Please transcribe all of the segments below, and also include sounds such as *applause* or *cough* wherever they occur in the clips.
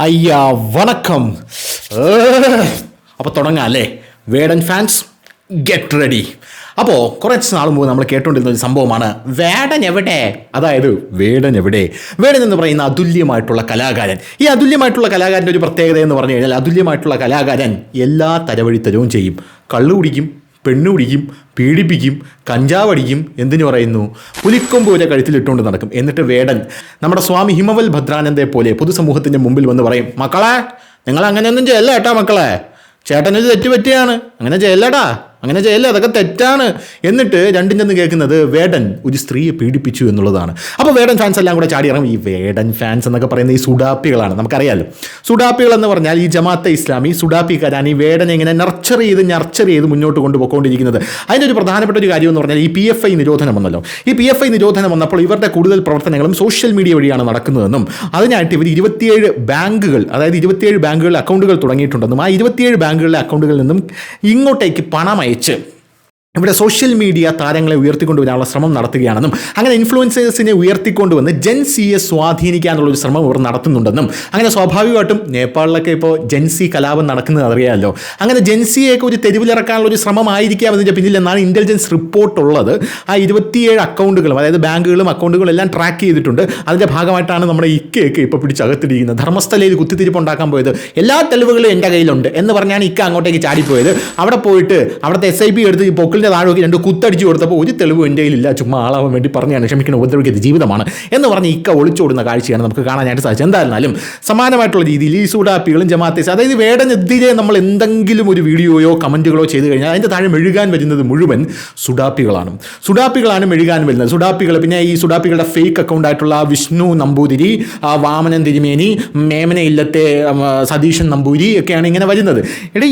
അയ്യാ വണക്കം. അപ്പോൾ തുടങ്ങാം അല്ലേ വേഡൻ ഫാൻസ് ഗെറ്റ് റെഡി അപ്പോൾ കുറച്ച് നാൾ മുമ്പ് നമ്മൾ കേട്ടുകൊണ്ടിരുന്ന ഒരു സംഭവമാണ് വേടൻ എവിടെ? അതായത് വേടൻ എവിടെ? വേടൻ എന്ന് പറയുന്ന അതുല്യമായിട്ടുള്ള കലാകാരൻ. ഈ അതുല്യമായിട്ടുള്ള കലാകാരന്റെ ഒരു പ്രത്യേകത എന്ന് പറഞ്ഞു കഴിഞ്ഞാൽ അതുല്യമായിട്ടുള്ള കലാകാരൻ എല്ലാ തരവഴിത്തരവും ചെയ്യും. കള്ളു കുടിക്കും പെണ്ണു കുടിക്കും പീഡിപ്പിക്കും കഞ്ചാവടിക്കും എന്തിനു പറയുന്നു? പുലിക്കൊമ്പ് വരെ കഴുത്തിലിട്ടുകൊണ്ട് നടക്കും. എന്നിട്ട് വേടൻ നമ്മുടെ സ്വാമി ഹിമവൽ ഭദ്രാനന്ദയെ പോലെ പൊതുസമൂഹത്തിന്റെ മുമ്പിൽ വന്ന് പറയും മക്കളെ നിങ്ങൾ അങ്ങനെയൊന്നും ചെയ്യല്ല ഏട്ടാ മക്കളെ? ചേട്ടനൊരു തെറ്റുപറ്റിയാണ്. അങ്ങനെ ചെയ്യല്ലടാ. അങ്ങനെ ചെയ്യല്ല? അതൊക്കെ തെറ്റാണ്. എന്നിട്ട് രണ്ടും ചെന്ന് കേൾക്കുന്നത് വേടൻ ഒരു സ്ത്രീയെ പീഡിപ്പിച്ചു എന്നുള്ളതാണ്. അപ്പോൾ വേടൻ ഫാൻസ് എല്ലാം കൂടെ ചാടി ഇറങ്ങും. ഈ വേടൻ ഫാൻസ് എന്നൊക്കെ പറയുന്ന ഈ സുഡാപ്പികളാണ്. നമുക്കറിയാലോ. സുഡാപ്പികൾ എന്ന് പറഞ്ഞാൽ ഈ ജമാഅത്തെ ഇസ്ലാമി സുഡാപ്പിക്കാരാണ് ഈ വേടനെ ഇങ്ങനെ നർച്ചർ ചെയ്ത് നർച്ചർ ചെയ്ത് മുന്നോട്ട് കൊണ്ടുപോയിക്കൊണ്ടിരിക്കുന്നത്. അതിന്റെ ഒരു പ്രധാനപ്പെട്ട ഒരു കാര്യം എന്ന് പറഞ്ഞാൽ ഈ പി എഫ് ഐ നിരോധനം വന്നല്ലോ. ഈ പി എഫ് ഐ നിരോധനം വന്നപ്പോൾ ഇവരുടെ കൂടുതൽ പ്രവർത്തനങ്ങളും സോഷ്യൽ മീഡിയ വഴിയാണ് നടക്കുന്നതെന്നും അതിനായിട്ട് ഇവർ ഇരുപത്തിയേഴ് ബാങ്കുകൾ അതായത് ഇരുപത്തിയേഴ് ബാങ്കുകളിൽ അക്കൗണ്ടുകൾ തുടങ്ങിയിട്ടുണ്ടെന്നും ആ ഇരുപത്തിയേഴ് ബാങ്കുകളിലെ അക്കൗണ്ടുകളിൽ നിന്നും ഇങ്ങോട്ടേക്ക് പണം അയച്ച് ഇവിടെ സോഷ്യൽ മീഡിയ താരങ്ങളെ ഉയർത്തിക്കൊണ്ടുവരാനുള്ള ശ്രമം നടത്തുകയാണെന്നും അങ്ങനെ ഇൻഫ്ലുവൻസേഴ്സിനെ ഉയർത്തിക്കൊണ്ടുവന്ന് ജെൻ സിയെ സ്വാധീനിക്കാനുള്ള ഒരു ശ്രമം ഇവർ നടത്തുന്നുണ്ടെന്നും അങ്ങനെ സ്വാഭാവികമായിട്ടും നേപ്പാളിലൊക്കെ ഇപ്പോൾ ജെൻസി കലാപം നടക്കുന്നത് അറിയാമല്ലോ. അങ്ങനെ ജെൻസിയൊക്കെ ഒരു തെരുവിലിറക്കാനുള്ള ഒരു ശ്രമമായിരിക്കാം അതിന്റെ പിന്നിലെന്നാണ് ഇന്റലിജൻസ് റിപ്പോർട്ടുള്ളത് ആ ഇരുപത്തിയേഴ് അക്കൗണ്ടുകളും അതായത് ബാങ്കുകളും അക്കൗണ്ടുകളും എല്ലാം ട്രാക്ക് ചെയ്തിട്ടുണ്ട്. അതിന്റെ ഭാഗമായിട്ടാണ് നമ്മുടെ ഇക്കയൊക്കെ ഇപ്പോൾ പിടിച്ചകത്തിരിക്കുന്നത് ധർമ്മസ്ഥലയിൽ കുത്തിത്തിരിപ്പ് ഉണ്ടാക്കാൻ പോയത് എല്ലാ തെളിവുകളും എന്റെ കയ്യിലുണ്ട് എന്ന് പറഞ്ഞാണ് ഇക്ക അങ്ങോട്ടേക്ക് ചാടിപ്പോയത്. അവിടെ പോയിട്ട് അവിടുത്തെ എസ് ഐ പി എടുത്ത് ഈ പൊക്കിളിന്റെ താഴെ രണ്ട് കുത്തടിച്ച് കൊടുത്തപ്പോൾ ഒരു തെളിവ് എന്റെ കയ്യിലില്ല. ചുമ്മാ ആളാവാൻ വേണ്ടി പറഞ്ഞാണ് ക്ഷമിക്കണം ഉപദ്രവിക്കരുത് ജീവിതമാണ് എന്ന് പറഞ്ഞ് ഇക്ക ഒളിച്ചോടുന്ന കാഴ്ചയാണ് നമുക്ക് കാണാനായിട്ട് സാധിച്ചത്. എന്തായിരുന്നാലും സമാനമായിട്ടുള്ള രീതിയിൽ ഈ സൂഡാപ്പികളും ജമാത്തേസ് അതായത് വേടനെതിരെ നമ്മൾ എന്തെങ്കിലും ഒരു വീഡിയോയോ കമന്റുകളോ ചെയ്ത് കഴിഞ്ഞാൽ അതിന്റെ താഴെ മെഴുകാൻ വരുന്നത് മുഴുവൻ സുഡാപ്പികളാണ്. സുഡാപ്പികളാണ് മെഴുകാൻ വരുന്നത്. സുഡാപ്പികൾ പിന്നെ ഈ സുഡാപ്പികളുടെ ഫേക്ക് അക്കൗണ്ട് അക്കൗണ്ടായിട്ടുള്ള വിഷ്ണു നമ്പൂതിരി വാമനൻ തിരുമേനി മേമന ഇല്ലത്തെ സതീശൻ നമ്പൂരി ഒക്കെയാണ് ഇങ്ങനെ വരുന്നത്. എടീ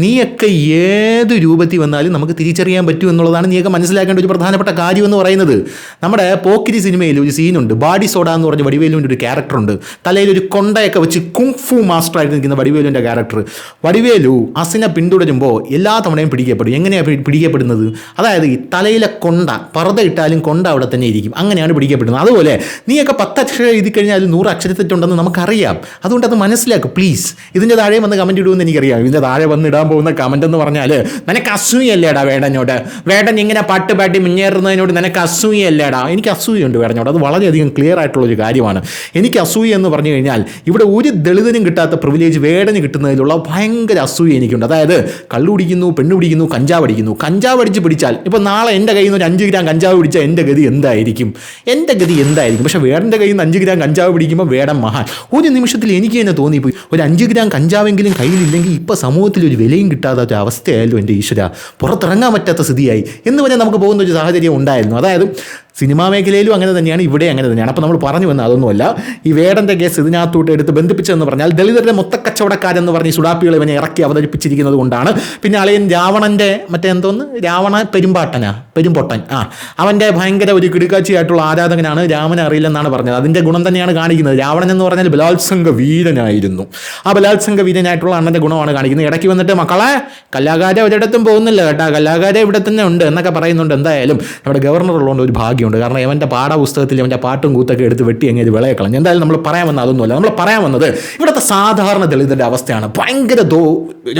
നീയൊക്കെ ഏത് രൂപത്തിൽ വന്നാലും നമുക്ക് തിരിച്ചറിയാൻ പറ്റും എന്നുള്ളതാണ് നീയൊക്കെ മനസ്സിലാക്കേണ്ട ഒരു പ്രധാനപ്പെട്ട കാര്യം എന്ന് പറയുന്നത്. നമ്മുടെ പോക്കിരി സിനിമയിൽ ഒരു സീനുണ്ട്. ബാഡി സോഡ എന്ന് പറഞ്ഞ വടിവേലുവിന്റെ ഒരു ക്യാരക്ടറുണ്ട് തലയിൽ ഒരു കൊണ്ടയൊക്കെ വെച്ച് കുങ്ഫു മാസ്റ്റർ ആയിട്ട് നിൽക്കുന്ന വടിവേലുവിന്റെ ക്യാരക്ടർ വടിവേലു അസിനെ പിന്തുടരുമ്പോൾ എല്ലാ തവണയും പിടിക്കപ്പെടും. എങ്ങനെയാണ് പിടിക്കപ്പെടുന്നത്? അതായത് ഈ തലയിലെ കൊണ്ട പറത ഇട്ടാലും കൊണ്ട അവിടെ തന്നെ ഇരിക്കും. അങ്ങനെയാണ് പിടിക്കപ്പെടുന്നത്. അതുപോലെ നീയൊക്കെ പത്ത് അക്ഷരം എഴുതി കഴിഞ്ഞാൽ നൂറ് അക്ഷരത്തെറ്റുണ്ടെന്ന് നമുക്കറിയാം. അതുകൊണ്ട് അത് മനസ്സിലാക്കും. പ്ലീസ് ഇതിന്റെ താഴെ വന്ന് കമന്റ് ഇടുമെന്ന് എനിക്കറിയാം. ഇതിന്റെ താഴെ വന്ന് ഇടാൻ പോകുന്ന കമന്റ് എന്ന് പറഞ്ഞാൽ നിനക്ക് അസൂയല്ലേടാ വേടനോട്. വേടൻ ഇങ്ങനെ പാട്ട് പാട്ടി മുന്നേറുന്നതിനോട് നിനക്ക് അസൂയല്ലേടാ എനിക്ക് അസൂയുണ്ട് വേടനോട്. അത് വളരെയധികം ക്ലിയർ ആയിട്ടുള്ള ഒരു കാര്യമാണ്. എനിക്ക് അസൂയ എന്ന് പറഞ്ഞു കഴിഞ്ഞാൽ ഇവിടെ ഒരു ദളിതനും കിട്ടാത്ത പ്രിവിലേജ് വേടന് കിട്ടുന്നതിലുള്ള ഭയങ്കര അസൂയ എനിക്കുണ്ട്. അതായത് കള്ളു പിടിക്കുന്നു പെണ്ണു പിടിക്കുന്നു കഞ്ചാവ് അടിക്കുന്നു. കഞ്ചാവ് അടിച്ച് പിടിച്ചാൽ ഇപ്പോൾ നാളെ എന്റെ കയ്യിൽ നിന്ന് ഒരു അഞ്ച് ഗ്രാം കഞ്ചാവ് പിടിച്ചാൽ എന്റെ ഗതി എന്തായിരിക്കും? എന്റെ ഗതി എന്തായിരിക്കും? പക്ഷേ വേടന്റെ കയ്യിൽ നിന്ന് അഞ്ച് ഗ്രാം കഞ്ചാവ് പിടിക്കുമ്പോൾ വേടൻ മഹാൻ. ഒരു നിമിഷത്തിൽ എനിക്ക് തന്നെ തോന്നിപ്പോയി. ഒരു അഞ്ച് ഗ്രാം കഞ്ചാവെങ്കിലും കയ്യിലില്ലെങ്കിൽ ഇപ്പോൾ സമൂഹത്തിൽ ഒരു വിലയും കിട്ടാത്ത അവസ്ഥയായാലും എന്റെ ഈശ്വര. പുറത്തിറങ്ങാൻ പറ്റാത്ത സ്ഥിതിയായി. എന്ന് പറഞ്ഞാൽ നമുക്ക് പോകുന്ന ഒരു സാഹചര്യം ഉണ്ടായിരുന്നു. അതായത് സിനിമാ മേഖലയിലും അങ്ങനെ തന്നെയാണ് ഇവിടെ അങ്ങനെ തന്നെയാണ്. അപ്പോൾ നമ്മൾ പറഞ്ഞു വന്ന അതൊന്നുമല്ല. ഈ വേടന്റെ കേസ് ഇതിനകത്തോട്ട് എടുത്ത് ബന്ധിപ്പിച്ചതെന്ന് പറഞ്ഞാൽ ദളിതരുടെ മൊത്തക്കച്ചവടക്കാരെന്ന് പറഞ്ഞ് സുഡാപ്പികൾ ഇവനെ ഇറക്കി അവതരിപ്പിച്ചിരിക്കുന്നത് കൊണ്ടാണ്. പിന്നെ അളിയൻ രാവണന്റെ മറ്റേ എന്തോന്ന്? രാവണ പെരുമ്പാട്ടനാ? പെരുമ്പൊട്ടൻ. ആ അവന്റെ ഭയങ്കര ഒരു കിടുക്കാച്ചിയായിട്ടുള്ള ആരാധകനാണ് രാമനെ അറിയില്ലെന്നാണ് പറഞ്ഞത്. അതിന്റെ ഗുണം തന്നെയാണ് കാണിക്കുന്നത്. രാവണൻ എന്ന് പറഞ്ഞാൽ ബലാത്സംഗ വീരനായിരുന്നു. ആ ബലാത്സംഗ വീരനായിട്ടുള്ള അണ്ണന്റെ ഗുണമാണ് കാണിക്കുന്നത്. ഇടയ്ക്ക് വന്നിട്ട് മക്കളെ കലാകാര ഒരിടത്തും പോകുന്നില്ല കേട്ടാ. കലാകാര ഇവിടെ തന്നെ ഉണ്ട് എന്നൊക്കെ പറയുന്നുണ്ട് എന്തായാലും. നമ്മുടെ ഗവർണർ ഉള്ളതുകൊണ്ട് ഒരു ഭാഗ്യമുണ്ട് കാരണം ഇവന്റെ പാഠപുസ്തകത്തിൽ അവന്റെ പാട്ടും കൂത്തൊക്കെ എടുത്ത് വെട്ടി അങ്ങ് ഇത് വിളയെ കളഞ്ഞു എന്തായാലും നമ്മൾ പറയാൻ വന്നത് അതൊന്നുമല്ല. നമ്മൾ പറയാൻ വന്നത് ഇവിടുത്തെ സാധാരണ ദളിതന്റെ അവസ്ഥയാണ്. ഭയങ്കര ദോ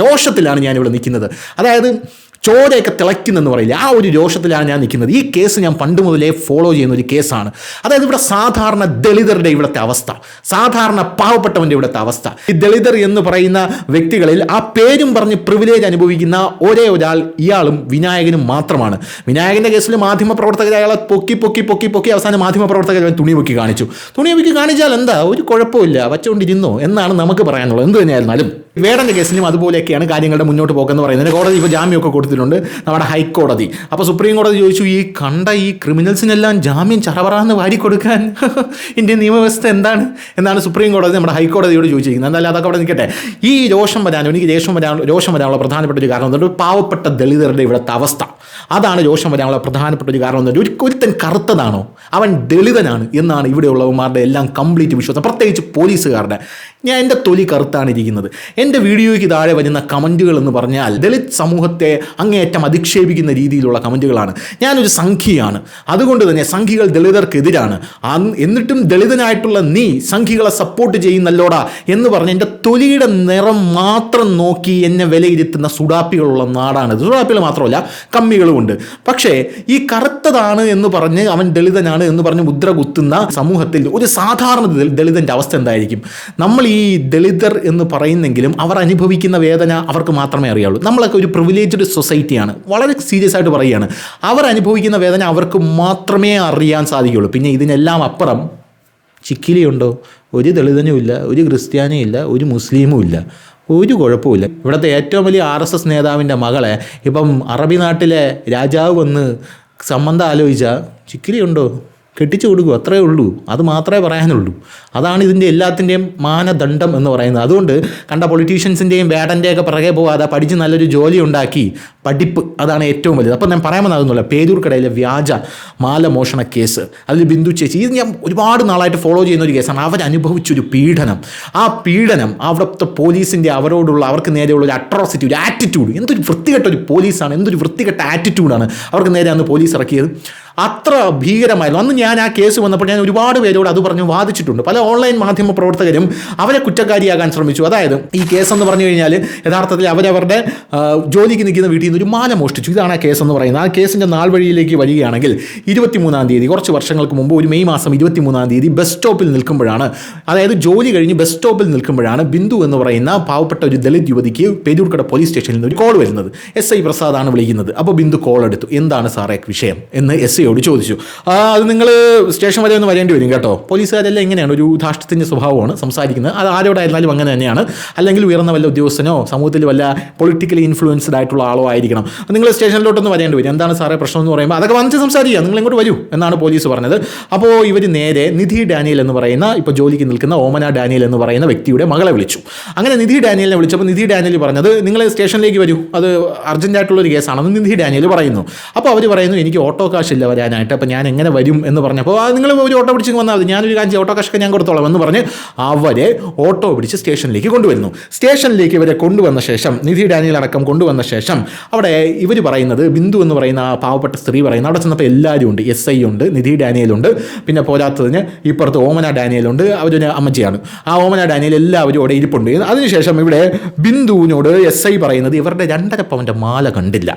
രോഷത്തിലാണ് ഞാനിവിടെ നിൽക്കുന്നത്. അതായത് ചോരയൊക്കെ തിളയ്ക്കുന്നെന്ന് പറയില്ല? ആ ഒരു രോഷത്തിലാണ് ഞാൻ നിൽക്കുന്നത്. ഈ കേസ് ഞാൻ പണ്ട് മുതലേ ഫോളോ ചെയ്യുന്ന ഒരു കേസാണ്. അതായത് ഇവിടെ സാധാരണ ദളിതരുടെ ഇവിടുത്തെ അവസ്ഥ. സാധാരണ പാവപ്പെട്ടവന്റെ ഇവിടുത്തെ അവസ്ഥ. ഈ ദളിതർ എന്ന് പറയുന്ന വ്യക്തികളിൽ ആ പേരും പറഞ്ഞ് പ്രിവിലേജ് അനുഭവിക്കുന്ന ഒരേ ഒരാൾ ഇയാളും വിനായകനും മാത്രമാണ്. വിനായകന്റെ കേസിൽ മാധ്യമപ്രവർത്തകർ അയാളെ പൊക്കി പൊക്കി പൊക്കി പൊക്കി അവസാനം മാധ്യമപ്രവർത്തകർ അവൻ തുണി പൊക്കി കാണിച്ചു. തുണി പൊക്കി കാണിച്ചാൽ എന്താ? ഒരു കുഴപ്പമില്ല. വച്ചുകൊണ്ടിരുന്നോ? എന്നാണ് നമുക്ക് പറയാനുള്ളത്. എന്ത് തന്നെയായിരുന്നാലും. വേടന്റെ കേസിലും അതുപോലെയൊക്കെയാണ് കാര്യങ്ങളുടെ മുന്നോട്ട് പോക്കെന്ന് പറയുന്നത്. കോടതി ഇപ്പോൾ ജാമ്യമൊക്കെ കൊടുത്തിട്ടുണ്ട്. നമ്മുടെ ഹൈക്കോടതി. അപ്പോൾ സുപ്രീം കോടതി ചോദിച്ചു ഈ കണ്ട ഈ ക്രിമിനൽസിനെല്ലാം ജാമ്യം ചറവറാന്ന് വാരി കൊടുക്കാൻ *laughs* ഇന്ത്യൻ നിയമവ്യവസ്ഥ എന്താണ്? എന്നാണ് സുപ്രീം കോടതി നമ്മുടെ ഹൈക്കോടതിയോട് ചോദിച്ചിരിക്കുന്നത്. എന്തായാലും അതൊക്കെ അവിടെ നിൽക്കട്ടെ. ഈ രോഷം വരാനും എനിക്ക് രോഷം വരാൻ രോഷം വരാനുള്ള പ്രധാനപ്പെട്ട ഒരു കാരണം എന്തുകൊണ്ട് പാവപ്പെട്ട ദളിതരുടെ ഇവിടുത്തെ അവസ്ഥ. അതാണ് രോഷം വരാനുള്ള പ്രധാനപ്പെട്ട ഒരു കാരണം എന്തുകൊണ്ട് ഒരു ഒരുത്തൻ കറുത്തതാണോ? അവൻ ദളിതനാണ് എന്നാണ് ഇവിടെയുള്ളവന്മാരുടെ എല്ലാം കംപ്ലീറ്റ് വിശ്വാസം. പ്രത്യേകിച്ച് പോലീസുകാരുടെ. ഞാൻ എന്റെ തൊലി കറുത്താണ് ഇരിക്കുന്നത് എന്റെ വീഡിയോയ്ക്ക് താഴെ വരുന്ന കമന്റുകൾ എന്ന് പറഞ്ഞാൽ ദളിത് സമൂഹത്തെ അങ്ങേയറ്റം അധിക്ഷേപിക്കുന്ന രീതിയിലുള്ള കമന്റുകളാണ്. ഞാനൊരു സംഖ്യയാണ് അതുകൊണ്ട് തന്നെ സംഖ്യകൾ ദളിതർക്കെതിരാണ്. എന്നിട്ടും ദളിതനായിട്ടുള്ള നീ സംഖ്യകളെ സപ്പോർട്ട് ചെയ്യുന്നല്ലോടാ എന്ന് പറഞ്ഞ് എന്റെ തൊലിയുടെ നിറം മാത്രം നോക്കി എന്നെ വിലയിരുത്തുന്ന സുഡാപ്പികളുള്ള നാടാണ്. സുഡാപ്പികൾ മാത്രമല്ല കമ്മികളുമുണ്ട് പക്ഷേ ഈ കറുത്തതാണ് എന്ന് പറഞ്ഞ് അവൻ ദളിതനാണ് എന്ന് പറഞ്ഞ് മുദ്ര കുത്തുന്ന സമൂഹത്തിൽ ഒരു സാധാരണ ദളിതന്റെ അവസ്ഥ എന്തായിരിക്കും? നമ്മൾ ഈ ദളിതർ എന്ന് പറയുന്നെങ്കിലും അവർ അനുഭവിക്കുന്ന വേദന അവർക്ക് മാത്രമേ അറിയാവുള്ളൂ. നമ്മളൊക്കെ ഒരു പ്രിവിലേജ്ഡ് സൊസൈറ്റിയാണ് വളരെ സീരിയസ് ആയിട്ട് പറയുകയാണ്. അവർ അനുഭവിക്കുന്ന വേദന അവർക്ക് മാത്രമേ അറിയാൻ സാധിക്കുകയുള്ളൂ. പിന്നെ ഇതിനെല്ലാം അപ്പുറം ചിക്കിലിയുണ്ടോ? ഒരു ദളിതനും ഇല്ല ഒരു ക്രിസ്ത്യാനിയും ഇല്ല ഒരു മുസ്ലിമും ഇല്ല. ഒരു കുഴപ്പമില്ല ഇവിടുത്തെ ഏറ്റവും വലിയ ആർ എസ് എസ് നേതാവിന്റെ മകളെ ഇപ്പം അറബി നാട്ടിലെ രാജാവ് വന്ന് സംബന്ധം ആലോചിച്ചാൽ ചിക്കിലിയുണ്ടോ? കെട്ടിച്ചു കൊടുക്കൂ അത്രേ ഉള്ളൂ. അത് മാത്രമേ പറയാനുള്ളൂ. അതാണ് ഇതിന്റെ എല്ലാത്തിന്റെയും മാനദണ്ഡം എന്ന് പറയുന്നത്. അതുകൊണ്ട് കണ്ട പൊളിറ്റീഷ്യൻസിന്റെയും വേടന്റെയൊക്കെ പിറകെ പോകാതെ പഠിച്ച് നല്ലൊരു ജോലി ഉണ്ടാക്കി പഠിപ്പ് അതാണ് ഏറ്റവും വലുത്. അപ്പം ഞാൻ പറയാൻ വന്നതൊന്നുമില്ല പേരൂർക്കടയിലെ വ്യാജ മാലമോഷണ കേസ്. അതിൽ ബിന്ദു ചേച്ചി ഇത് ഞാൻ ഒരുപാട് നാളായിട്ട് ഫോളോ ചെയ്യുന്ന ഒരു കേസാണ്. അവരനുഭവിച്ചൊരു പീഡനം. ആ പീഡനം അവിടുത്തെ പോലീസിന്റെ അവരോടുള്ള അവർക്ക് നേരെയുള്ള ഒരു അട്രോസിറ്റി ഒരു ആറ്റിറ്റ്യൂഡ് എന്തൊരു വൃത്തികെട്ട ഒരു പോലീസാണ് എന്തൊരു വൃത്തികെട്ട ആറ്റിറ്റ്യൂഡാണ് അവർക്ക് നേരെ അന്ന് പോലീസ് ഇറക്കിയത്. അത്ര ഭീകരമായിരുന്നു. അന്ന് ഞാൻ ആ കേസ് വന്നപ്പോൾ ഞാൻ ഒരുപാട് പേരോട് അത് പറഞ്ഞു വാദിച്ചിട്ടുണ്ട്. പല ഓൺലൈൻ മാധ്യമ പ്രവർത്തകരും അവരെ കുറ്റക്കാരിയാകാൻ ശ്രമിച്ചു. അതായത് ഈ കേസ് എന്ന് പറഞ്ഞു കഴിഞ്ഞാൽ യഥാർത്ഥത്തിൽ അവരവരുടെ ജോലിക്ക് നിൽക്കുന്ന വീട്ടിൽ നിന്ന് ഒരു മാല മോഷ്ടിച്ചു. ഇതാണ് ആ കേസ് എന്ന് പറയുന്നത്. ആ കേസിന്റെ നാൾ വഴിയിലേക്ക് വരികയാണെങ്കിൽ ഇരുപത്തിമൂന്നാം തീയതി കുറച്ച് വർഷങ്ങൾക്ക് മുമ്പ് ഒരു മെയ് മാസം ഇരുപത്തിമൂന്നാം തീയതി ബസ് സ്റ്റോപ്പിൽ നിൽക്കുമ്പോഴാണ് അതായത് ജോലി കഴിഞ്ഞ് ബസ് സ്റ്റോപ്പിൽ നിൽക്കുമ്പോഴാണ് ബിന്ദു എന്ന് പറയുന്ന പാവപ്പെട്ട ഒരു ദളിത് യുവതിക്ക് പേരൂർക്കട പോലീസ് സ്റ്റേഷനിൽ നിന്ന് ഒരു കോൾ വരുന്നത്. എസ് ഐ പ്രസാദാണ് വിളിക്കുന്നത്. അപ്പോൾ ബിന്ദു കോൾ എടുത്തു. എന്താണ് സാറേ വിഷയം? എന്ന് എസ് ഐയോട് ചോദിച്ചു. ആ അത് നിങ്ങൾ സ്റ്റേഷൻ വരെ ഒന്ന് വരേണ്ടി വരും കേട്ടോ. പോലീസുകാരെല്ലാം എങ്ങനെയാണ്? ഒരു ധാഷ്ടത്തിന്റെ സ്വഭാവമാണ് സംസാരിക്കുന്നത്. അത് ആരോടായിരുന്നാലും അങ്ങനെ തന്നെയാണ്. അല്ലെങ്കിൽ ഉയർന്ന വല്ല ഉദ്യോഗസ്ഥനോ സമൂഹത്തിൽ വല്ല പൊളിറ്റിക്കലി ഇൻഫ്ലുവൻസ്ഡ് ആയിട്ടുള്ള ആളോ ആയിരിക്കണം. നിങ്ങൾ സ്റ്റേഷനിലോട്ടൊന്ന് വരേണ്ടി വരും. എന്താണ് സാറേ പ്രശ്നം എന്ന് പറയുമ്പോൾ അതൊക്കെ വന്നിട്ട് സംസാരിക്കുക. നിങ്ങൾ ഇങ്ങോട്ട് വരൂ എന്നാണ് പോലീസ് പറഞ്ഞത്. അപ്പോൾ ഇവർ നേരെ നിധി ഡാനിയൽ എന്ന് പറയുന്ന ഇപ്പോൾ ജോലിക്ക് നിൽക്കുന്ന ഓമന ഡാനിയൽ എന്ന് പറയുന്ന വ്യക്തിയുടെ മകളെ വിളിച്ചു. അങ്ങനെ നിധി ഡാനിയലിനെ വിളിച്ചപ്പോൾ നിധി ഡാനിയൽ പറഞ്ഞത് നിങ്ങൾ സ്റ്റേഷനിലേക്ക് വരൂ. അത് അർജന്റായിട്ടുള്ള ഒരു കേസാണെന്ന് നിധി ഡാനിയൽ പറയുന്നു. അപ്പോൾ അവർ പറയുന്നു എനിക്ക് ഓട്ടോ കാശ് ഇല്ല വരാനായിട്ട്. അപ്പോൾ ഞാൻ എങ്ങനെ വരും എന്ന് പറഞ്ഞപ്പോൾ "ആ, നിങ്ങൾ ഒരു ഓട്ടോ പിടിച്ച് വന്നാൽ മതി. ഞാനൊരു കാഞ്ചി ഓട്ടോ കാശൊക്കെ ഞാൻ കൊടുത്തോളാം എന്ന് പറഞ്ഞ് അവരെ ഓട്ടോ പിടിച്ച് സ്റ്റേഷനിലേക്ക് കൊണ്ടുവരുന്നു. സ്റ്റേഷനിലേക്ക് ഇവരെ കൊണ്ടുവന്ന ശേഷം നിധി ഡാനിയൽ അടക്കം കൊണ്ടുവന്ന ശേഷം അവിടെ ഇവർ പറയുന്നത് ബിന്ദു എന്ന് പറയുന്ന ആ പാവപ്പെട്ട സ്ത്രീ പറയുന്നത് അവിടെ ചെന്നപ്പോൾ എല്ലാവരും ഉണ്ട്. എസ് ഐ ഉണ്ട് നിധി ഡാനിയലുണ്ട് പിന്നെ പോരാത്തതിന് ഇപ്പുറത്ത് ഓമന ഡാനിയലുണ്ട് അവരൊരു അമ്മച്ചിയാണ്. ആ ഓമന ഡാനിയൽ എല്ലാവരും അവിടെ ഇരിപ്പുണ്ട്. അതിനുശേഷം ഇവിടെ ബിന്ദുവിനോട് എസ് ഐ പറയുന്നത് ഇവരുടെ രണ്ടര പവന്റെ മാല കണ്ടില്ല.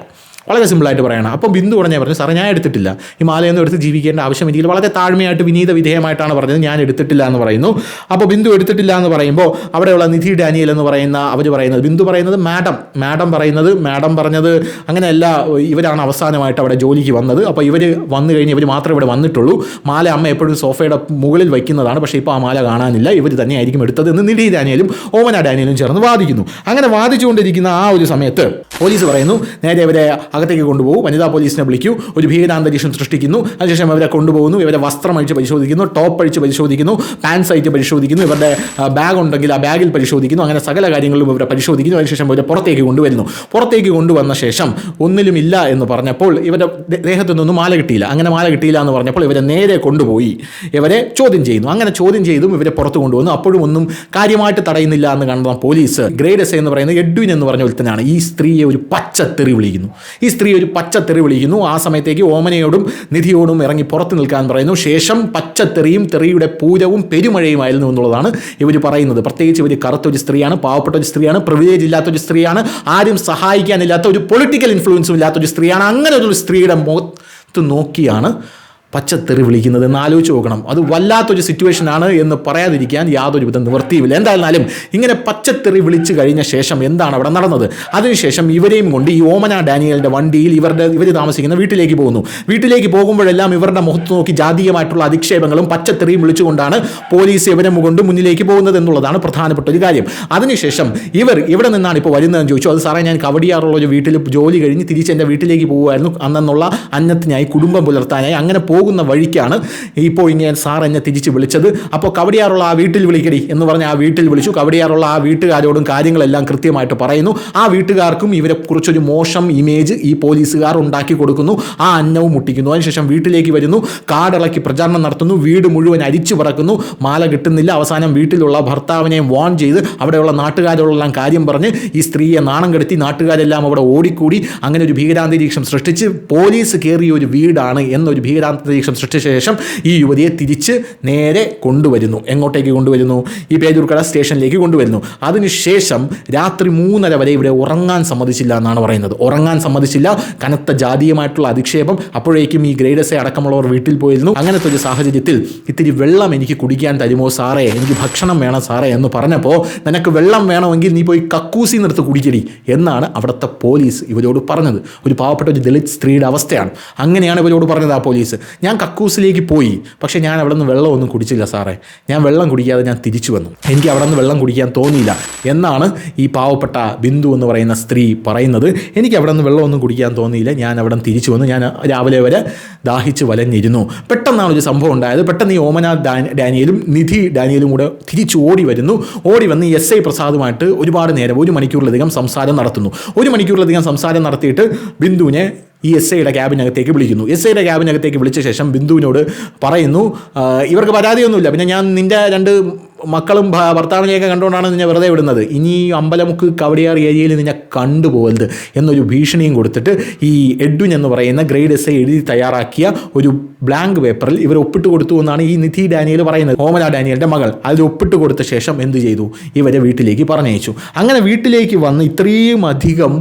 വളരെ സിമ്പിളായിട്ട് പറയണം. അപ്പം ബിന്ദു ഉടനെ പറഞ്ഞു സാറേ ഞാൻ എടുത്തിട്ടില്ല. ഈ മാലയൊന്നും എടുത്ത് ജീവിക്കേണ്ട ആവശ്യം എനിക്ക് വളരെ താഴ്മയായിട്ട് വിനീത വിധേയമായിട്ടാണ് പറഞ്ഞത്. ഞാൻ എടുത്തിട്ടില്ല എന്ന് പറയുന്നു. അപ്പോൾ ബിന്ദു എടുത്തിട്ടില്ല എന്ന് പറയുമ്പോൾ അവിടെയുള്ള നിധി ഡാനിയൽ എന്ന് പറയുന്ന അവർ പറയുന്നത് ബിന്ദു പറയുന്നത് മാഡം മാഡം പറയുന്നത് മാഡം പറഞ്ഞത് അങ്ങനെയല്ല ഇവരാണ് അവസാനമായിട്ട് അവിടെ ജോലിക്ക് വന്നത്. അപ്പോൾ ഇവർ വന്നു കഴിഞ്ഞ് ഇവർ മാത്രമേ ഇവിടെ വന്നിട്ടുള്ളൂ. മാല അമ്മ എപ്പോഴും സോഫയുടെ മുകളിൽ വയ്ക്കുന്നതാണ്. പക്ഷേ ഇപ്പോൾ ആ മാല കാണാനില്ല. ഇവർ തന്നെയായിരിക്കും എടുത്തത് എന്ന് നിധി ഡാനിയലും ഓമന ഡാനിയലും ചേർന്ന് വാദിക്കുന്നു. അങ്ങനെ വാദിച്ചുകൊണ്ടിരിക്കുന്ന ആ ഒരു സമയത്ത് പോലീസ് പറയുന്നു നേരെ ഇവരെ അകത്തേക്ക് കൊണ്ടുപോകും. വനിതാ പോലീസിനെ വിളിക്കൂ. ഒരു ഭീകരാന്തരീക്ഷം സൃഷ്ടിക്കുന്നു. അതിനുശേഷം ഇവരെ കൊണ്ടുപോകുന്നു. ഇവരെ വസ്ത്രം അഴിച്ച് പരിശോധിക്കുന്നു. ടോപ്പ് അഴിച്ച് പരിശോധിക്കുന്നു. പാൻസ് അഴിച്ച് പരിശോധിക്കുന്നു. ഇവരുടെ ബാഗ് ഉണ്ടെങ്കിൽ ആ ബാഗിൽ പരിശോധിക്കുന്നു. അങ്ങനെ സകല കാര്യങ്ങളും ഇവരെ പരിശോധിക്കുന്നു. അതിനുശേഷം ഇവരെ പുറത്തേക്ക് കൊണ്ടുവരുന്നു. പുറത്തേക്ക് കൊണ്ടുവന്ന ശേഷം ഒന്നിലുമില്ല എന്ന് പറഞ്ഞപ്പോൾ ഇവരുടെ ദേഹത്തു നിന്നും മാല കിട്ടിയില്ല. അങ്ങനെ മാല കിട്ടിയില്ല എന്ന് പറഞ്ഞപ്പോൾ ഇവരെ നേരെ കൊണ്ടുപോയി. ഇവരെ ചോദ്യം ചെയ്യുന്നു. അങ്ങനെ ചോദ്യം ചെയ്തും ഇവരെ പുറത്ത് കൊണ്ടുവന്നു. അപ്പോഴും ഒന്നും കാര്യമായിട്ട് തടയുന്നില്ല എന്ന് കണ്ടതാണ് പോലീസ്. ഗ്രേഡ് എസ് എന്ന് പറയുന്നത് എഡ്വിൻ എന്ന് പറഞ്ഞ ഒരുത്തനാണ്. ഈ സ്ത്രീയെ ഒരു പച്ചത്തെറി വിളിക്കുന്നു. സ്ത്രീ ഒരു പച്ചത്തെറി വിളിക്കുന്നു. ആ സമയത്തേക്ക് ഓമനയോടും നിധിയോടും ഇറങ്ങി പുറത്ത് നിൽക്കാൻ പറയുന്നു. ശേഷം പച്ചത്തെറിയും തെറിയുടെ പൂരവും പെരുമഴയുമായിരുന്നു എന്നുള്ളതാണ് ഇവർ പറയുന്നത്. പ്രത്യേകിച്ച് ഇവർ കറുത്ത ഒരു സ്ത്രീയാണ് പാവപ്പെട്ട ഒരു സ്ത്രീയാണ് പ്രിവിലേജ് ഇല്ലാത്ത ഒരു സ്ത്രീയാണ് ആരും സഹായിക്കാനില്ലാത്ത ഒരു പൊളിറ്റിക്കൽ ഇൻഫ്ലുവൻസും ഇല്ലാത്ത ഒരു സ്ത്രീയാണ്. അങ്ങനെ ഒരു സ്ത്രീയുടെ മുഖത്ത് നോക്കിയാണ് പച്ചത്തെറി വിളിക്കുന്നത് എന്ന് ആലോചിച്ച് നോക്കണം. അത് വല്ലാത്തൊരു സിറ്റുവേഷൻ ആണ് എന്ന് പറയാതിരിക്കാൻ യാതൊരു വിധ നിവൃത്തിയുമില്ല. എന്തായിരുന്നാലും ഇങ്ങനെ പച്ചത്തെറി വിളിച്ചു കഴിഞ്ഞ ശേഷം എന്താണ് അവിടെ നടന്നത്? അതിനുശേഷം ഇവരെയും കൊണ്ട് ഈ ഓമന ഡാനിയലിന്റെ വണ്ടിയിൽ ഇവരുടെ ഇവർ താമസിക്കുന്ന വീട്ടിലേക്ക് പോകുന്നു. വീട്ടിലേക്ക് പോകുമ്പോഴെല്ലാം ഇവരുടെ മുഖത്ത് നോക്കി ജാതീയമായിട്ടുള്ള അധിക്ഷേപങ്ങളും പച്ചത്തെറിയും വിളിച്ചുകൊണ്ടാണ് പോലീസ് ഇവരെ കൊണ്ട് മുന്നിലേക്ക് പോകുന്നത് എന്നുള്ളതാണ് പ്രധാനപ്പെട്ട ഒരു കാര്യം. അതിനുശേഷം ഇവർ ഇവിടെ നിന്നാണ് ഇപ്പോൾ വരുന്നതെന്ന് ചോദിച്ചു. അത് സാറേ ഞാൻ കവടിയാറുള്ള ഒരു വീട്ടിൽ ജോലി കഴിഞ്ഞ് തിരിച്ച് എന്റെ വീട്ടിലേക്ക് പോകുമായിരുന്നു അന്നെന്നുള്ള അന്നത്തിനായി കുടുംബം പുലർത്താനായി. അങ്ങനെ പോകും പോകുന്ന വഴിക്കാണ് ഇപ്പോൾ ഇങ്ങനെ സാർ എന്നെ തിരിച്ച് വിളിച്ചത്. അപ്പോൾ കവടിയാറുള്ള ആ വീട്ടിൽ വിളിക്കടി എന്ന് പറഞ്ഞ് ആ വീട്ടിൽ വിളിച്ചു. കവടിയാറുള്ള ആ വീട്ടുകാരോടും കാര്യങ്ങളെല്ലാം കൃത്യമായിട്ട് പറയുന്നു. ആ വീട്ടുകാർക്കും ഇവരെ കുറിച്ചൊരു മോശം ഇമേജ് ഈ പോലീസുകാർ ഉണ്ടാക്കി കൊടുക്കുന്നു. ആ അന്നവും മുട്ടിക്കുന്നു. അതിനുശേഷം വീട്ടിലേക്ക് വരുന്നു. കാടിളക്കി പ്രചാരണം നടത്തുന്നു. വീട് മുഴുവൻ അരിച്ചു പറക്കുന്നു. മാല കിട്ടുന്നില്ല. അവസാനം വീട്ടിലുള്ള ഭർത്താവിനെ വോൺ ചെയ്ത് അവിടെയുള്ള നാട്ടുകാരോടെല്ലാം കാര്യം പറഞ്ഞ് ഈ സ്ത്രീയെ നാണം കെടുത്തി നാട്ടുകാരെല്ലാം അവിടെ ഓടിക്കൂടി. അങ്ങനെ ഒരു ഭീകരാന്തരീക്ഷം സൃഷ്ടിച്ച് പോലീസ് കയറിയ ഒരു വീടാണ് എന്നൊരു ഭീകരാന്തരീക്ഷം സൃഷ്ടിച്ച ശേഷം ഈ യുവതിയെ തിരിച്ച് നേരെ കൊണ്ടുവരുന്നു. എങ്ങോട്ടേക്ക് കൊണ്ടുവരുന്നു? ഈ പേജൂർക്കട സ്റ്റേഷനിലേക്ക് കൊണ്ടുവരുന്നു. അതിനുശേഷം രാത്രി മൂന്നര വരെ ഇവിടെ ഉറങ്ങാൻ സമ്മതിച്ചില്ല എന്നാണ് പറയുന്നത്. ഉറങ്ങാൻ സമ്മതിച്ചില്ല. കനത്ത ജാതീയമായിട്ടുള്ള അധിക്ഷേപം. അപ്പോഴേക്കും ഈ ഗ്രേഡസെ അടക്കമുള്ളവർ വീട്ടിൽ പോയിരുന്നു. അങ്ങനത്തെ ഒരു സാഹചര്യത്തിൽ ഇത്തിരി വെള്ളം എനിക്ക് കുടിക്കാൻ തരുമോ സാറേ? എനിക്ക് ഭക്ഷണം വേണം സാറേ എന്ന് പറഞ്ഞപ്പോൾ നിനക്ക് വെള്ളം വേണമെങ്കിൽ നീ പോയി കക്കൂസി നിർത്ത് കുടിക്കടി എന്നാണ് അവിടുത്തെ പോലീസ് ഇവരോട് പറഞ്ഞത്. ഒരു പാവപ്പെട്ട ഒരു ദളിത് സ്ത്രീയുടെ അവസ്ഥയാണ്. അങ്ങനെയാണ് ഇവരോട് പറഞ്ഞത് ആ പോലീസ്. ഞാൻ കക്കൂസിലേക്ക് പോയി. പക്ഷേ ഞാൻ അവിടെ നിന്ന് വെള്ളമൊന്നും കുടിച്ചില്ല സാറേ. ഞാൻ വെള്ളം കുടിക്കാതെ ഞാൻ തിരിച്ചു വന്നു. എനിക്ക് അവിടെ നിന്ന് വെള്ളം കുടിക്കാൻ തോന്നിയില്ല. എന്നാണ് ഈ പാവപ്പെട്ട ബിന്ദു എന്ന് പറയുന്ന സ്ത്രീ പറയുന്നത്. എനിക്ക് അവിടെ നിന്ന് വെള്ളമൊന്നും കുടിക്കാൻ തോന്നിയില്ല. ഞാൻ അവിടെ നിന്ന് തിരിച്ചു വന്നു. ഞാൻ രാവിലെ വരെ ദാഹിച്ച് വലഞ്ഞിരുന്നു. പെട്ടെന്നാണ് ഒരു സംഭവം ഉണ്ടായത്. പെട്ടെന്ന് ഈ ഓമന ഡാനിയലും നിധി ഡാനിയലും കൂടെ തിരിച്ചു ഓടി വരുന്നു. ഓടി വന്ന് എസ് ഐ പ്രസാദുമായിട്ട് ഒരുപാട് നേരം ഒരു മണിക്കൂറിലധികം സംസാരം നടത്തുന്നു. ഒരു മണിക്കൂറിലധികം സംസാരം നടത്തിയിട്ട് ബിന്ദുവിനെ ഈ എസ് ഐയുടെ ക്യാബിനകത്തേക്ക് വിളിക്കുന്നു. എസ് ഐയുടെ ക്യാബിനകത്തേക്ക് വിളിച്ച ശേഷം ബിന്ദുവിനോട് പറയുന്നു "ആ, ഇവർക്ക് പരാതിയൊന്നുമില്ല. പിന്നെ ഞാൻ നിന്റെ രണ്ട് മക്കളും ഭർത്താവിനെയൊക്കെ കണ്ടുകൊണ്ടാണ് നിന്നെ വെറുതെ വിടുന്നത്. ഇനി അമ്പലമുക്ക് കവടിയാർ ഏരിയയിൽ നിന്നെ കണ്ടുപോകരുത് എന്നൊരു ഭീഷണിയും കൊടുത്തിട്ട് ഈ എഡ്വിൻ എന്ന് പറയുന്ന ഗ്രേഡ് എസ് എഴുതി തയ്യാറാക്കിയ ഒരു ബ്ലാങ്ക് പേപ്പറിൽ ഇവർ ഒപ്പിട്ട് കൊടുത്തു എന്നാണ് ഈ നിധി ഡാനിയൽ പറയുന്നത്. ഓമല ഡാനിയലിന്റെ മകൾ. അതിൽ ഒപ്പിട്ട് കൊടുത്ത ശേഷം എന്ത് ചെയ്തു? ഇവരെ വീട്ടിലേക്ക് പറഞ്ഞയച്ചു. അങ്ങനെ വീട്ടിലേക്ക് വന്ന് ഇത്രയും അധികം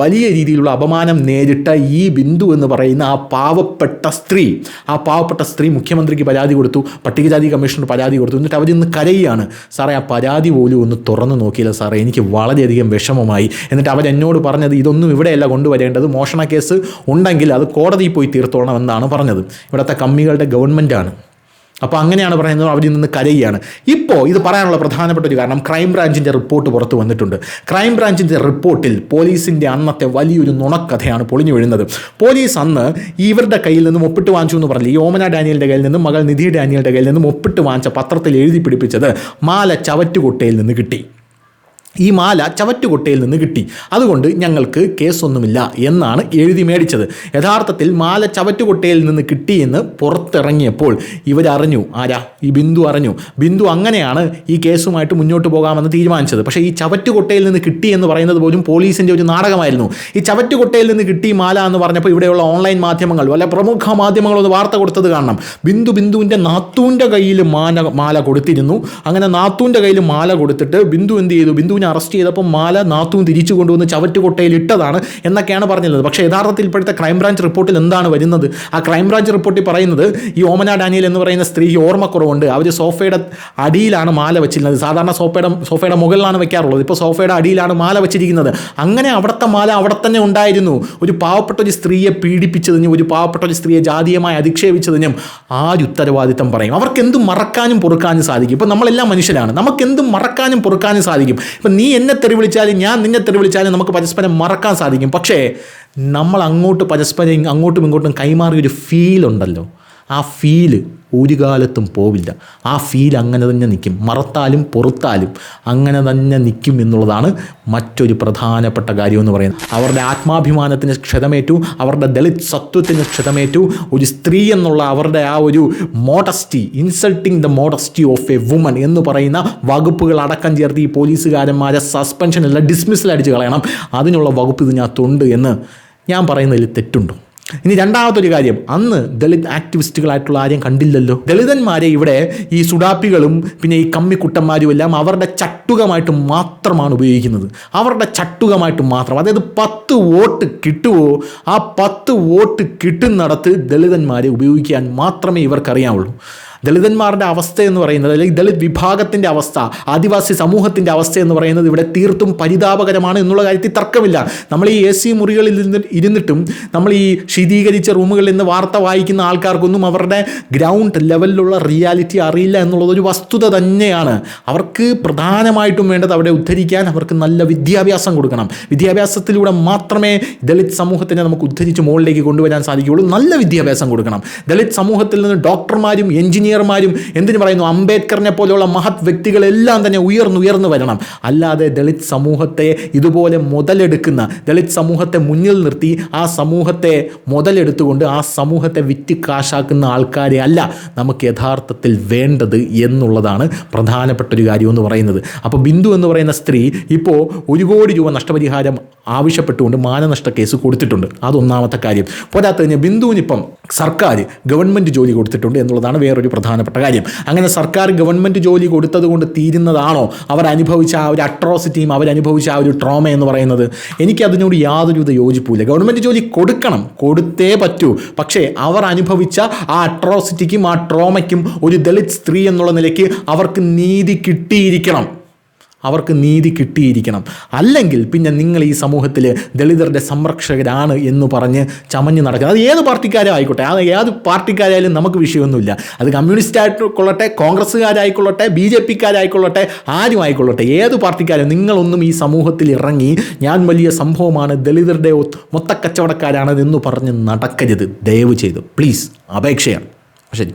വലിയ രീതിയിലുള്ള അപമാനം നേരിട്ട ഈ ബിന്ദു എന്ന് പറയുന്ന ആ പാവപ്പെട്ട സ്ത്രീ ആ പാവപ്പെട്ട സ്ത്രീ മുഖ്യമന്ത്രിക്ക് പരാതി കൊടുത്തു പട്ടികജാതി കമ്മീഷണർ പരാതി കൊടുത്തു എന്നിട്ട് അവർ ഇന്ന് കരയുകയാണ് സാറേ ആ പരാതി പോലും ഒന്ന് തുറന്നു നോക്കിയില്ല സാറേ. എനിക്ക് വളരെയധികം വിഷമമായി. എന്നിട്ട് അവരെന്നോട് പറഞ്ഞത് ഇതൊന്നും ഇവിടെയല്ല കൊണ്ടുവരേണ്ടത്. മോഷണ കേസ് ഉണ്ടെങ്കിൽ അത് കോടതിയിൽ പോയി തീർത്തോണം എന്നാണ് പറഞ്ഞത്. ഇവിടുത്തെ കമ്മികളുടെ ഗവൺമെന്റാണ് അപ്പോൾ അങ്ങനെയാണ് പറയുന്നത് അവരിൽ നിന്ന് കരയുകയാണ്. ഇപ്പോൾ ഇത് പറയാനുള്ള പ്രധാനപ്പെട്ട ഒരു കാരണം ക്രൈം ബ്രാഞ്ചിന്റെ റിപ്പോർട്ട് പുറത്ത് വന്നിട്ടുണ്ട്. ക്രൈം ബ്രാഞ്ചിന്റെ റിപ്പോർട്ടിൽ പോലീസിന്റെ അന്നത്തെ വലിയൊരു നുണക്കഥയാണ് പൊളിഞ്ഞു വീഴുന്നത്. പോലീസ് അന്ന് ഇവരുടെ കയ്യിൽ നിന്നും ഒപ്പിട്ട് വാങ്ങിച്ചു എന്ന് പറഞ്ഞില്ല? ഈ ഓമന ഡാനിയലിന്റെ കയ്യിൽ നിന്നും മകൾ നിധി ഡാനിയലിന്റെ കയ്യിൽ നിന്നും ഒപ്പിട്ട് വാങ്ങിച്ച പത്രത്തിൽ എഴുതി പിടിപ്പിച്ചത് മാല ചവറ്റുകുട്ടയിൽ നിന്ന് കിട്ടി. ഈ മാല ചവറ്റുകുട്ടയിൽ നിന്ന് കിട്ടി. അതുകൊണ്ട് ഞങ്ങൾക്ക് കേസൊന്നുമില്ല എന്നാണ് എഴുതി മേടിച്ചത്. യഥാർത്ഥത്തിൽ മാല ചവറ്റുകുട്ടയിൽ നിന്ന് കിട്ടിയെന്ന് പുറത്തിറങ്ങിയപ്പോൾ ഇവരറിഞ്ഞു. ആരാ? ഈ ബിന്ദു അറിഞ്ഞു. ബിന്ദു അങ്ങനെയാണ് ഈ കേസുമായിട്ട് മുന്നോട്ട് പോകാമെന്ന് തീരുമാനിച്ചത്. പക്ഷേ ഈ ചവറ്റുകുട്ടയിൽ നിന്ന് കിട്ടി എന്ന് പറയുന്നത് പോലും പോലീസിന്റെ ഒരു നാടകമായിരുന്നു. ഈ ചവറ്റുകുട്ടയിൽ നിന്ന് കിട്ടി മാല എന്ന് പറഞ്ഞപ്പോൾ ഇവിടെയുള്ള ഓൺലൈൻ മാധ്യമങ്ങൾ വല്ല പ്രമുഖ മാധ്യമങ്ങളൊന്ന് വാർത്ത കൊടുത്തത് കാണണം. ബിന്ദു ബിന്ദുവിന്റെ നാത്തൂന്റെ കയ്യിൽ മാല മാല കൊടുത്തിരുന്നു. അങ്ങനെ നാത്തൂന്റെ കയ്യിൽ മാല കൊടുത്തിട്ട് ബിന്ദു എന്ത് ചെയ്തു? ബിന്ദുവിനെ അറസ്റ്റ് ചെയ്തപ്പോൾ മാല നാത്തും തിരിച്ചു കൊണ്ടുവന്ന് ചവറ്റുകൊട്ടയിൽ ഇട്ടതാണ് എന്നൊക്കെയാണ് പറഞ്ഞത് പക്ഷേ യഥാർത്ഥത്തിൽ ഇപ്പോഴത്തെ ക്രൈംബ്രാഞ്ച് റിപ്പോർട്ടിൽ എന്താണ് വരുന്നത്? ആ ക്രൈംബ്രാഞ്ച് റിപ്പോർട്ടിൽ പറയുന്നത് ഈ ഓമന ഡാനിയൽ എന്ന് പറയുന്ന സ്ത്രീക്ക് ഓർമ്മക്കുറവുണ്ട്. അവർ സോഫയുടെ അടിയിലാണ് മാല വെച്ചിരുന്നത്. സാധാരണ സോഫയുടെ സോഫയുടെ മുകളിലാണ് വെക്കാറുള്ളത്. ഇപ്പോൾ സോഫയുടെ അടിയിലാണ് മാല വെച്ചിരിക്കുന്നത്. അങ്ങനെ അവിടുത്തെ മാല അവിടെ തന്നെ ഉണ്ടായിരുന്നു. ഒരു പാവപ്പെട്ട ഒരു സ്ത്രീയെ പീഡിപ്പിച്ചതിനും ഒരു പാവപ്പെട്ട ഒരു സ്ത്രീയെ ജാതീയമായി അധിക്ഷേപിച്ചതിനും ആര് ഉത്തരവാദിത്തം പറയും? അവർക്ക് എന്തും മറക്കാനും പൊറുക്കാനും സാധിക്കും. ഇപ്പോൾ നമ്മളെല്ലാം മനുഷ്യരാണ്. നമുക്ക് എന്തും മറക്കാനും പൊറുക്കാനും സാധിക്കും. ഇപ്പം നീ എന്നെ തെറി വിളിച്ചാലും ഞാൻ നിന്നെ തെറി വിളിച്ചാലും നമുക്ക് പരസ്പരം മറക്കാൻ സാധിക്കും. പക്ഷേ നമ്മൾ അങ്ങോട്ട് പരസ്പരം അങ്ങോട്ടും ഇങ്ങോട്ടും കൈമാറിയ ഒരു ഫീൽ ഉണ്ടല്ലോ. ആ ഫീൽ ഒരു കാലത്തും പോവില്ല. ആ ഫീൽ അങ്ങനെ തന്നെ നിൽക്കും മറത്താലും പുറത്താലും അങ്ങനെ തന്നെ നിൽക്കും എന്നുള്ളതാണ് മറ്റൊരു പ്രധാനപ്പെട്ട കാര്യമെന്ന് പറയുന്നത്. അവരുടെ ആത്മാഭിമാനത്തിന് ക്ഷതമേറ്റു അവരുടെ ദളിത് സത്വത്തിന് ക്ഷതമേറ്റു. ഒരു സ്ത്രീ എന്നുള്ള അവരുടെ ആ ഒരു modesty insulting the modesty of a woman എന്ന് പറയുന്ന വകുപ്പുകൾ അടക്കം ചേർത്ത് ഈ പോലീസുകാരന്മാരെ സസ്പെൻഷനല്ല ഡിസ്മിസിൽ അടിച്ച് കളയണം. അതിനുള്ള വകുപ്പ് ഇതിനകത്തുണ്ട് എന്ന് ഞാൻ പറയുന്നതിൽ തെറ്റുണ്ടോ? ഇനി രണ്ടാമത്തൊരു കാര്യം അന്ന് ദളിത് ആക്ടിവിസ്റ്റുകളായിട്ടുള്ള ആരെയും കണ്ടില്ലല്ലോ. ദളിതന്മാരെ ഇവിടെ ഈ സുഡാപ്പികളും പിന്നെ ഈ കമ്മിക്കുട്ടന്മാരും എല്ലാം അവരുടെ ചട്ടുകമായിട്ട് മാത്രമാണ് ഉപയോഗിക്കുന്നത്. അവരുടെ ചട്ടുകമായിട്ട് മാത്രം. അതായത് പത്ത് വോട്ട് കിട്ടുമോ ആ പത്ത് വോട്ട് കിട്ടുന്നിടത്ത് ദളിതന്മാരെ ഉപയോഗിക്കാൻ മാത്രമേ ഇവർക്കറിയാവുള്ളൂ. ദളിതന്മാരുടെ അവസ്ഥ എന്ന് പറയുന്നത് അല്ലെങ്കിൽ ദളിത് വിഭാഗത്തിന്റെ അവസ്ഥ ആദിവാസി സമൂഹത്തിന്റെ അവസ്ഥ എന്ന് പറയുന്നത് ഇവിടെ തീർത്തും പരിതാപകരമാണ് എന്നുള്ള കാര്യത്തിൽ തർക്കമില്ല. നമ്മൾ ഈ എ സി മുറികളിൽ ഇരുന്നിട്ടും നമ്മൾ ഈ ശീതീകരിച്ച റൂമുകളിൽ നിന്ന് വാർത്ത വായിക്കുന്ന ആൾക്കാർക്കൊന്നും അവരുടെ ഗ്രൗണ്ട് ലെവലിലുള്ള റിയാലിറ്റി അറിയില്ല എന്നുള്ളതൊരു വസ്തുത തന്നെയാണ്. അവർക്ക് പ്രധാനമായിട്ടും വേണ്ടത് അവിടെ ഉദ്ധരിക്കാൻ അവർക്ക് നല്ല വിദ്യാഭ്യാസം കൊടുക്കണം. വിദ്യാഭ്യാസത്തിലൂടെ മാത്രമേ ദളിത് സമൂഹത്തിനെ നമുക്ക് ഉദ്ധരിച്ച് മുകളിലേക്ക് കൊണ്ടുവരാൻ സാധിക്കുകയുള്ളൂ. നല്ല വിദ്യാഭ്യാസം കൊടുക്കണം. ദളിത് സമൂഹത്തിൽ നിന്ന് ഡോക്ടർമാരും എഞ്ചിനീയർമാരും എന്തിനു പറയുന്നു? അംബേദ്കറിനെ പോലെയുള്ള മഹത് വ്യക്തികളെല്ലാം തന്നെ ഉയർന്നുയർന്നു വരണം. അല്ലാതെ ദളിത് സമൂഹത്തെ ഇതുപോലെ മുതലെടുക്കുന്ന ദളിത് സമൂഹത്തെ മുന്നിൽ നിർത്തി ആ സമൂഹത്തെ മുതലെടുത്തുകൊണ്ട് ആ സമൂഹത്തെ വിറ്റ് കാശാക്കുന്ന ആൾക്കാരെ അല്ല നമുക്ക് യഥാർത്ഥത്തിൽ വേണ്ടത് എന്നുള്ളതാണ് പ്രധാനപ്പെട്ട ഒരു കാര്യം എന്ന് പറയുന്നത്. അപ്പോൾ ബിന്ദു എന്ന് പറയുന്ന സ്ത്രീ ഇപ്പോൾ ഒരു കോടി രൂപ നഷ്ടപരിഹാരം ആവശ്യപ്പെട്ടുകൊണ്ട് മാനനഷ്ട കേസ് കൊടുത്തിട്ടുണ്ട്. അതൊന്നാമത്തെ കാര്യം. പോരാത്ത പോരാത്തതിന് ബിന്ദുവിനിപ്പം സർക്കാർ ഗവൺമെന്റ് ജോലി കൊടുത്തിട്ടുണ്ട് എന്നുള്ളതാണ് വേറൊരു പ്രധാനപ്പെട്ട കാര്യം. അങ്ങനെ സർക്കാർ ഗവൺമെന്റ് ജോലി കൊടുത്തത് കൊണ്ട് തീരുന്നതാണോ? അവർ അനുഭവിച്ച ആ ഒരു അട്രോസിറ്റിയും അവരനുഭവിച്ച ആ ഒരു ട്രോമ എന്ന് പറയുന്നത്? എനിക്കതിനോട് യാതൊരു വിധ യോജിപ്പുമില്ല. ഗവൺമെന്റ് ജോലി കൊടുക്കണം. കൊടുത്തേ പറ്റൂ. പക്ഷേ അവർ അനുഭവിച്ച ആ അട്രോസിറ്റിക്കും ആ ട്രോമയ്ക്കും ഒരു ദളിത് സ്ത്രീ എന്നുള്ള നിലയ്ക്ക് അവർക്ക് നീതി കിട്ടിയിരിക്കണം. അവർക്ക് നീതി കിട്ടിയിരിക്കണം. അല്ലെങ്കിൽ പിന്നെ നിങ്ങൾ ഈ സമൂഹത്തിൽ ദളിതരുടെ സംരക്ഷകരാണ് എന്ന് പറഞ്ഞ് ചമഞ്ഞ് നടക്കുന്നത്. അത് ഏത് പാർട്ടിക്കാരും ആയിക്കോട്ടെ അത് ഏത് പാർട്ടിക്കാരായാലും നമുക്ക് വിഷയമൊന്നുമില്ല. അത് കമ്മ്യൂണിസ്റ്റ് ആയിക്കൊള്ളട്ടെ കോൺഗ്രസ്സുകാരായിക്കൊള്ളട്ടെ ബി ജെ പിക്കാരായിക്കൊള്ളട്ടെ ആരും ആയിക്കൊള്ളട്ടെ ഏത് പാർട്ടിക്കാരും നിങ്ങളൊന്നും ഈ സമൂഹത്തിൽ ഇറങ്ങി ഞാൻ വലിയ സംഭവമാണ് ദളിതരുടെ മൊത്തക്കച്ചവടക്കാരാണ് എന്ന് പറഞ്ഞ് നടക്കരുത്. ദയവ് ചെയ്ത് പ്ലീസ് അപേക്ഷയാണ്. ശരി.